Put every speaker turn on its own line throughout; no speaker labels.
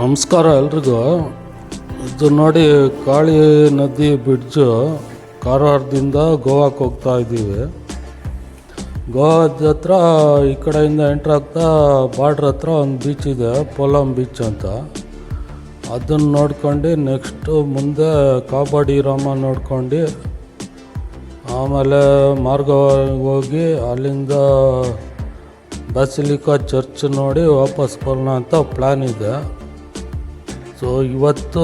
ನಮಸ್ಕಾರ ಎಲ್ರಿಗೂ. ಇದು ನೋಡಿ ಕಾಳಿ ನದಿ ಬ್ರಿಡ್ಜು ಕಾರವಾರದಿಂದ ಗೋವಾಕ್ಕೆ ಹೋಗ್ತಾ ಇದ್ದೀವಿ. ಗೋವಾದ ಹತ್ರ ಈ ಕಡೆಯಿಂದ ಎಂಟ್ರ್ ಆಗ್ತಾ ಬಾರ್ಡ್ರ್ ಹತ್ರ ಒಂದು ಬೀಚ್ ಇದೆ, ಪೋಲಂ ಬೀಚ್ ಅಂತ. ಅದನ್ನು ನೋಡ್ಕೊಂಡು ನೆಕ್ಸ್ಟು ಮುಂದೆ ಕಾಬಾಡಿ ರಾಮ ನೋಡ್ಕೊಂಡು ಆಮೇಲೆ ಮಾರ್ಗ ಹೋಗಿ ಅಲ್ಲಿಂದ ಬ್ಯಾಸಿಲಿಕಾ ಚರ್ಚ್ ನೋಡಿ ವಾಪಸ್ ಬರೋಣ ಅಂತ ಪ್ಲ್ಯಾನ್ ಇದೆ. ಸೊ, ಇವತ್ತು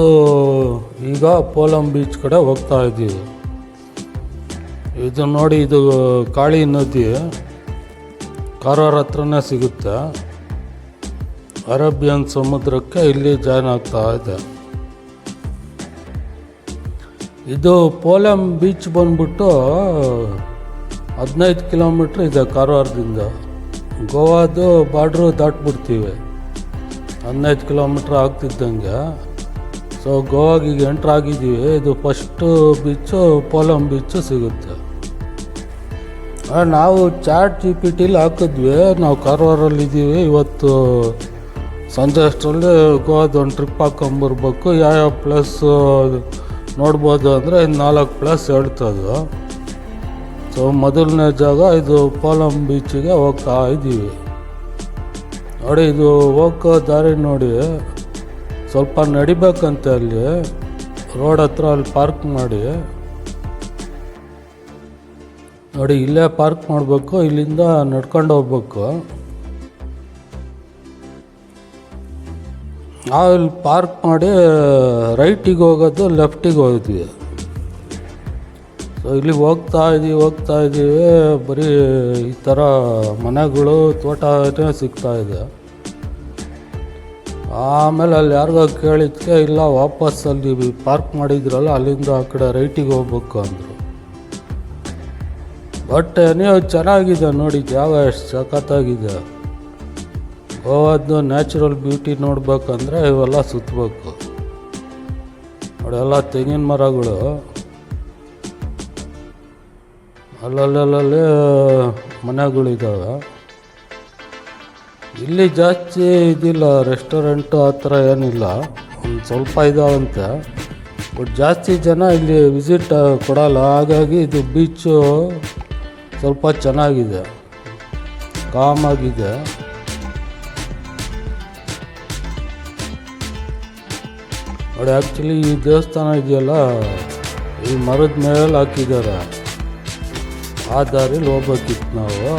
ಈಗ ಪೋಲಂ ಬೀಚ್ ಕಡೆ ಹೋಗ್ತಾ ಇದ್ದೀವಿ. ಇದು ನೋಡಿ, ಇದು ಕಾಳಿ ನದಿ. ಕಾರವಾರ ಹತ್ರನೇ ಸಿಗುತ್ತೆ. ಅರೇಬಿಯನ್ ಸಮುದ್ರಕ್ಕೆ ಇಲ್ಲಿ ಜಾಯ್ನ್ ಆಗ್ತಾ ಇದೆ. ಇದು ಪೋಲಂ ಬೀಚ್ ಬಂದ್ಬಿಟ್ಟು ಹದಿನೈದು ಕಿಲೋಮೀಟ್ರ್ ಇದೆ ಕಾರವಾರದಿಂದ. ಗೋವಾದು ಬಾರ್ಡ್ರು ದಾಟ್ಬಿಡ್ತೀವಿ. ಹದಿನೈದು ಕಿಲೋಮೀಟ್ರ್ ಆಗ್ತಿದ್ದಂಗೆ. ಸೊ ಗೋವಾಗ ಈಗ ಎಂಟ್ರ್ ಆಗಿದ್ದೀವಿ. ಇದು ಫಸ್ಟು ಬೀಚು ಪೋಲಂ ಬೀಚು ಸಿಗುತ್ತೆ. ನಾವು ಚಾಟ್ ಜಿ ಪಿ ಟಿಲಿ ಹಾಕಿದ್ವಿ. ನಾವು ಕಾರವಾರಲ್ಲಿ ಇದ್ದೀವಿ ಇವತ್ತು ಸಂಜೆ ಅಷ್ಟರಲ್ಲಿ ಗೋವಾದ ಒಂದು ಟ್ರಿಪ್ ಹಾಕೊಂಬರ್ಬೇಕು ಯಾವ್ಯಾವ ಪ್ಲೇಸ್ ನೋಡ್ಬೋದು ಅಂದರೆ ಇದು ನಾಲ್ಕು ಪ್ಲೇಸ್ ಹೇಳ್ತದ. ಸೊ ಮೊದಲನೇ ಜಾಗ ಇದು ಪೋಲಂ ಬೀಚಿಗೆ ಹೋಗ್ತಾ ಇದ್ದೀವಿ ನೋಡಿ, ಇದು ಹೋಗೋ ದಾರಿ ನೋಡಿ. ಸ್ವಲ್ಪ ನಡಿಬೇಕಂತೆ ಅಲ್ಲಿ. ರೋಡ್ ಹತ್ರ ಅಲ್ಲಿ ಪಾರ್ಕ್ ಮಾಡಿ. ನೋಡಿ, ಇಲ್ಲೇ ಪಾರ್ಕ್ ಮಾಡಬೇಕು, ಇಲ್ಲಿಂದ ನಡ್ಕೊಂಡು ಹೋಗ್ಬೇಕು. ಇಲ್ಲಿ ಪಾರ್ಕ್ ಮಾಡಿ, ರೈಟಿಗೆ ಹೋಗೋದು, ಲೆಫ್ಟಿಗೆ ಹೋಗಿದ್ವಿ. ಸೊ ಇಲ್ಲಿ ಹೋಗ್ತಾ ಇದ್ದೀವಿ ಹೋಗ್ತಾ ಇದ್ದೀವಿ ಬರೀ ಈ ಥರ ಮನೆಗಳು, ತೋಟನೇ ಸಿಗ್ತಾ ಇದೆ. ಆಮೇಲೆ ಅಲ್ಲಿ ಯಾರಿಗೋ ಕೇಳಿದ್ಕೆ, ಇಲ್ಲ, ವಾಪಸ್ ಅಲ್ಲಿ ಪಾರ್ಕ್ ಮಾಡಿದ್ರಲ್ಲ, ಅಲ್ಲಿಂದ ಆ ಕಡೆ ರೈಟಿಗೆ ಹೋಗ್ಬೇಕು ಅಂದರು. ಬಟ್ ನೀವು ಚೆನ್ನಾಗಿದೆ ನೋಡಿ, ಜಾಗ ಎಷ್ಟು ಸಖತ್ತಾಗಿದೆ. ಗೋವಾದ್ದು ನ್ಯಾಚುರಲ್ ಬ್ಯೂಟಿ ನೋಡ್ಬೇಕಂದ್ರೆ ಇವೆಲ್ಲ ಸುತ್ತಬೇಕು ನೋಡೆಲ್ಲ ತೆಂಗಿನ ಮರಗಳು. ಅಲ್ಲಲ್ಲಲ್ಲಿ ಮನೆಗಳಿದ್ದಾವೆ ಇಲ್ಲಿ ಜಾಸ್ತಿ ಇದಿಲ್ಲ ರೆಸ್ಟೋರೆಂಟು ಆ ಥರ ಏನಿಲ್ಲ. ಒಂದು ಸ್ವಲ್ಪ ಇದಾವಂತೆ. ಬಟ್ ಜಾಸ್ತಿ ಜನ ಇಲ್ಲಿ ವಿಸಿಟ್ ಕೊಡಲ್ಲ. ಹಾಗಾಗಿ ಇದು ಬೀಚು ಸ್ವಲ್ಪ ಚೆನ್ನಾಗಿದೆ. ಕಾಮಾಗಿದೆ ನೋಡಿ ಆ್ಯಕ್ಚುಲಿ ಈ ದೇವಸ್ಥಾನ ಇದೆಯಲ್ಲ, ಈ ಮರದ ಮೇಲೆ ಹಾಕಿದ್ದಾರೆ. ಆ ದಾರಿಲಿ ಹೋಗ್ಬೇಕಿತ್ತು ನಾವು.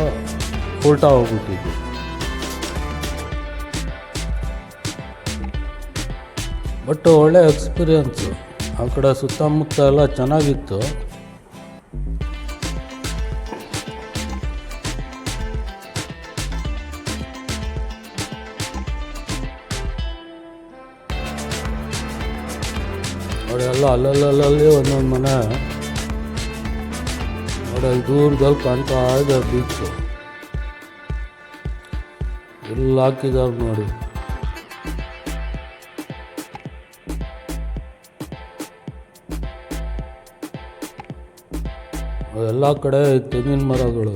ಉಲ್ಟಾ ಹೋಗ್ಬಿಟ್ಟಿದ್ವಿ. ಬಟ್ ಒಳ್ಳೆ ಎಕ್ಸ್ಪೀರಿಯನ್ಸು ಆ ಕಡೆ ಸುತ್ತಮುತ್ತ ಎಲ್ಲ ಚೆನ್ನಾಗಿತ್ತು. ಅವರೆಲ್ಲ ಅಲ್ಲಲ್ಲಲ್ಲಿ ಒಂದೊಂದು ಮನೆ. ಅವರಲ್ಲಿ ದೂರದಲ್ಲಿ ಕಾಣ್ತಾ ಇದೆ ಬೀಚು ಎಲ್ಲ ಹಾಕಿದ್ದಾರೆ ನೋಡಿ. ಎಲ್ಲ ಕಡೆ ತೆಂಗಿನ ಮರಗಳು.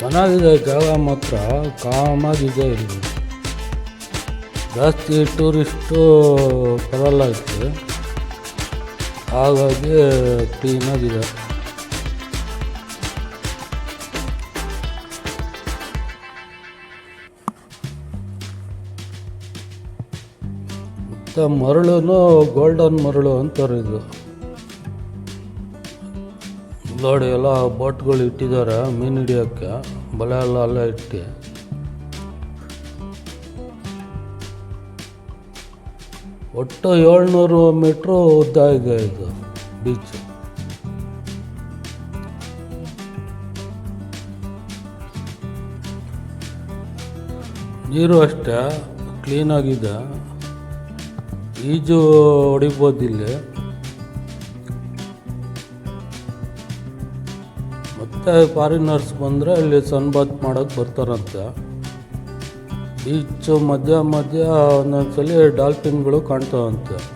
ಚೆನ್ನಾಗಿದೆ ಜಾಗ ಮಾತ್ರ, ಕಾಮಾಗಿದೆ ಇಲ್ಲಿ. ಜಾಸ್ತಿ ಟೂರಿಸ್ಟು ಬರಲ್ಲ ಇತ್ತು ಹಾಗಾಗಿ ಕ್ಲೀನಾಗಿದೆ. ಮತ್ತು ಮರಳು ಗೋಲ್ಡನ್ ಮರಳು ಅಂತಾರೆ ಇದು. ನೋಡಿ ಎಲ್ಲ ಬೋಟ್ಗಳು ಇಟ್ಟಿದ್ದಾರೆ ಮೀನು ಹಿಡಿಯೋಕ್ಕೆ, ಬಲೆ ಎಲ್ಲ ಅಲ್ಲ ಇಟ್ಟು. ಒಟ್ಟು ಏಳ್ನೂರು ಮೀಟ್ರು ಉದ್ದ ಇದೆ ಇದು ಬೀಚ್ ನೀರು ಅಷ್ಟೇ ಕ್ಲೀನಾಗಿದೆ ಈಜು ಹೊಡಿಬೋದು ಇಲ್ಲಿ. ಮತ್ತೆ ಫಾರಿನರ್ಸ್ ಬಂದರೆ ಇಲ್ಲಿ ಸನ್ಬಾತ್ ಮಾಡೋಕ್ಕೆ ಬರ್ತಾರಂತೆ. ಈಚು ಮಧ್ಯ ಮಧ್ಯ ಒಂದೊಂದ್ಸಲಿ ಡಾಲ್ಫಿನ್ಗಳು ಕಾಣ್ತಾವಂತೆ.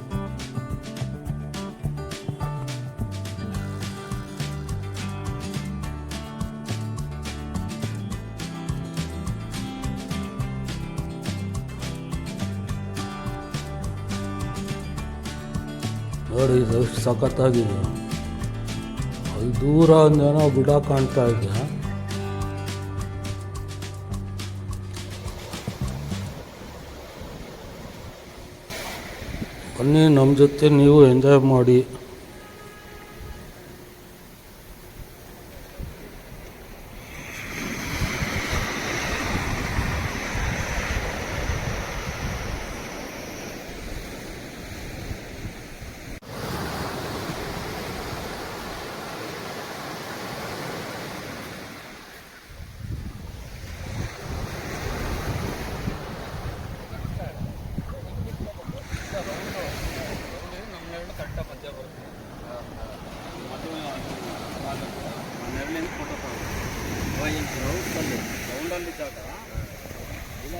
ನೋಡಿ, ಇದು ಸಖತ್ತಾಗಿದೆ. ಅಲ್ಲಿ ದೂರ ಒಂದೇನೋ ಗಿಡ ಕಾಣ್ತಾ ಇದೆ. ಬನ್ನಿ, ನಮ್ಮ ಜೊತೆ ನೀವು ಎಂಜಾಯ್ ಮಾಡಿ. ಈ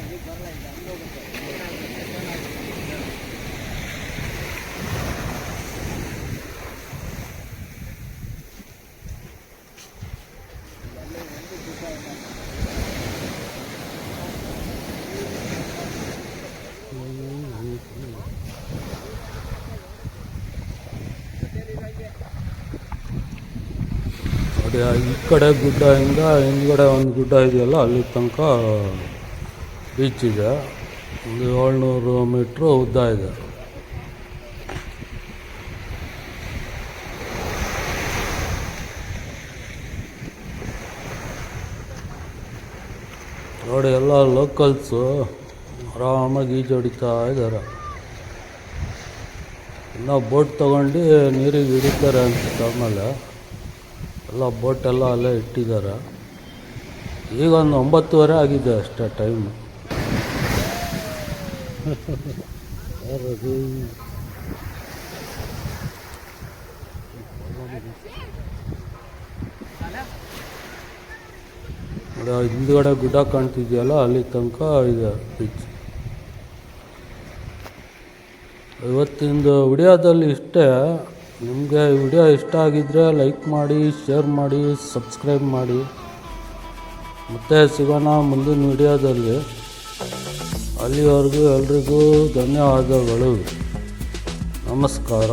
ಕಡೆ ಗುಡ್ಡ ಇಂದ ಹಿಂದ್ಗಡೆ ಒಂದು ಗುಡ್ಡ ಇದೆಯಲ್ಲ ಅಲ್ಲಿ ತನಕ ಬೀಚ್ ಇದೆ ಒಂದು ಏಳ್ನೂರು ಮೀಟ್ರ್ ಉದ್ದ ಇದೆ. ನೋಡಿ, ಎಲ್ಲ ಲೋಕಲ್ಸು ಆರಾಮಾಗಿ ಈಜು ಹೊಡಿತಾ ಇದ್ದಾರೆ. ಇನ್ನೂ ಬೋಟ್ ತೊಗೊಂಡು ನೀರಿಗೆ ಹಿಡಿತಾರೆ ಅನ್ಸುತ್ತೆ ಆಮೇಲೆ. ಎಲ್ಲ ಬೋಟೆಲ್ಲ ಅಲ್ಲೇ ಇಟ್ಟಿದ್ದಾರೆ. ಈಗ ಒಂದು ಒಂಬತ್ತುವರೆ ಆಗಿದೆ ಅಷ್ಟೇ ಟೈಮ್ ಹಿಂದ್ಗಡೆ ಗುಡ್ಡ ಕಾಣ್ತಿದೆಯಲ್ಲ, ಅಲ್ಲಿ ತನಕ ಇದೆ ಬೀಚ್ ಇವತ್ತಿಂದು ವಿಡಿಯೋದಲ್ಲಿ ಇಷ್ಟೇ. ನಿಮಗೆ ವಿಡಿಯೋ ಇಷ್ಟ ಆಗಿದ್ದರೆ ಲೈಕ್ ಮಾಡಿ ಶೇರ್ ಮಾಡಿ ಸಬ್ಸ್ಕ್ರೈಬ್ ಮಾಡಿ. ಮತ್ತೆ ಸಿಗೋಣ ಮುಂದಿನ ವಿಡಿಯೋದಲ್ಲಿ. ಅಲ್ಲಿವರೆಗೂ ಎಲ್ರಿಗೂ ಧನ್ಯವಾದಗಳು. ನಮಸ್ಕಾರ.